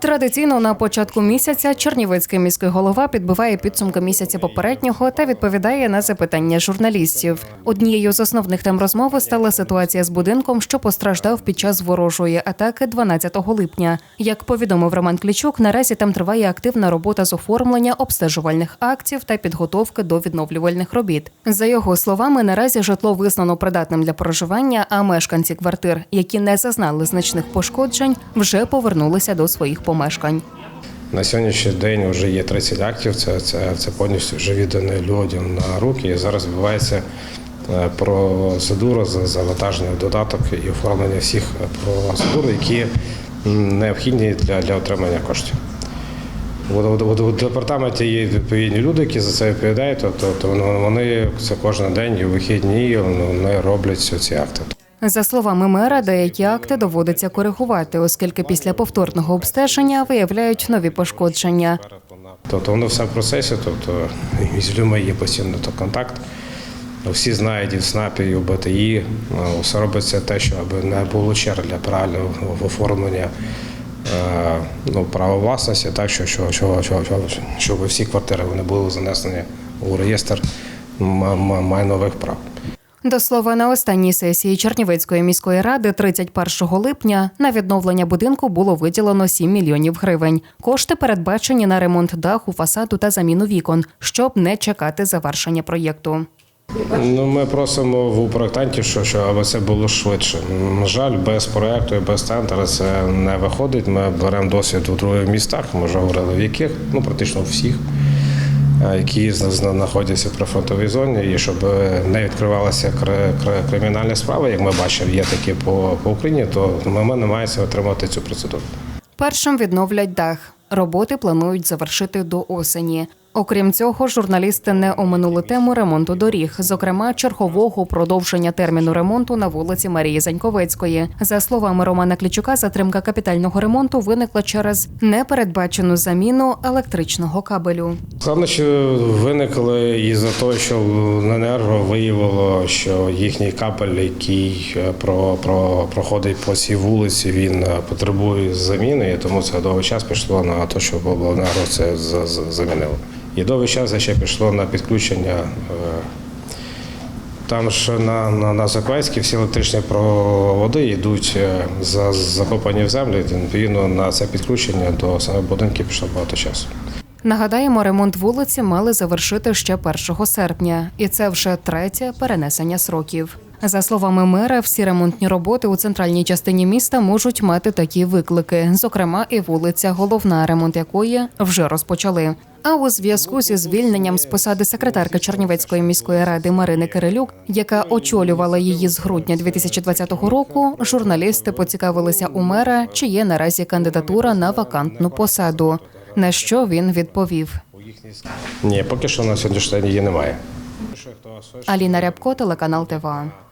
Традиційно на початку місяця Чернівецький міський голова підбиває підсумки місяця попереднього та відповідає на запитання журналістів. Однією з основних тем розмови стала ситуація з будинком, що постраждав під час ворожої атаки 12 липня. Як повідомив Роман Клічук, наразі там триває активна робота з оформлення обстежувальних актів та підготовки до відновлювальних робіт. За його словами, наразі житло визнано придатним для проживання, а мешканці квартир, які не зазнали значних пошкоджень, вже повернулися до своїх помешкань. На сьогоднішній день вже є 30 актів. Це, це, це повністю вже віддане людям на руки. І зараз відбувається е, процедура з завантаження додаток і оформлення всіх процедур, які необхідні для, для отримання коштів. У, департаменті є відповідні люди, які за це відповідають, тобто то вони це кожен день і вихідні вони роблять ці акти. За словами мера, деякі акти доводиться коригувати, оскільки після повторного обстеження виявляють нові пошкодження. Тобто воно все в процесі, тобто з людьми є постійно то контакт. Всі знають і в СНАПі, і в БТІ. Ну, Все робиться те, що аби не було черг для правильного оформлення е, ну, права власності, так що, що, що, що, що, щоб всі квартири вони були занесені у реєстр майнових прав. До слова, на останній сесії Чернівецької міської ради 31 липня на відновлення будинку було виділено 7 мільйонів гривень. Кошти передбачені на ремонт даху, фасаду та заміну вікон, щоб не чекати завершення проєкту. Ну, ми просимо в проєктантів, що, що аби це було швидше. На жаль, без проєкту і без тендера це не виходить. Ми беремо досвід у других містах, ми вже говорили в яких, ну практично всіх, які зна- зна- знаходяться при фронтовій зоні, і щоб е, не відкривалася кримінальна справа, як ми бачимо, є такі по, Україні, то ми намагаємося отримати цю процедуру. Першим відновлять дах. Роботи планують завершити до осені. Окрім цього, журналісти не оминули тему ремонту доріг, зокрема чергового продовження терміну ремонту на вулиці Марії Заньковецької. За словами Романа Клічука, затримка капітального ремонту виникла через непередбачену заміну електричного кабелю. Складнощі виникли із-за того, що енерго виявило, що їхній капель, який е, про, про, проходить по цій вулиці, він е, потребує заміни, тому це довгий час пішло на те, щоб обленерго це замінило. І довгий час ще пішло на підключення. е, Там ж на, на, на Заквайській всі електричні проводи йдуть е, за закопані в землю. Відповідно, на це підключення до самих будинків пішло багато часу. Нагадаємо, ремонт вулиці мали завершити ще 1 серпня, і це вже третє перенесення сроків. За словами мера, всі ремонтні роботи у центральній частині міста можуть мати такі виклики, зокрема, і вулиця Головна, ремонт якої вже розпочали. А у зв'язку зі звільненням з посади секретарки Чернівецької міської ради Марини Кирилюк, яка очолювала її з грудня 2020 року, журналісти поцікавилися у мера, чи є наразі кандидатура на вакантну посаду. На що він відповів: Ні, поки що на сьогоднішній день її немає. Аліна Рябко, телеканал ТВА.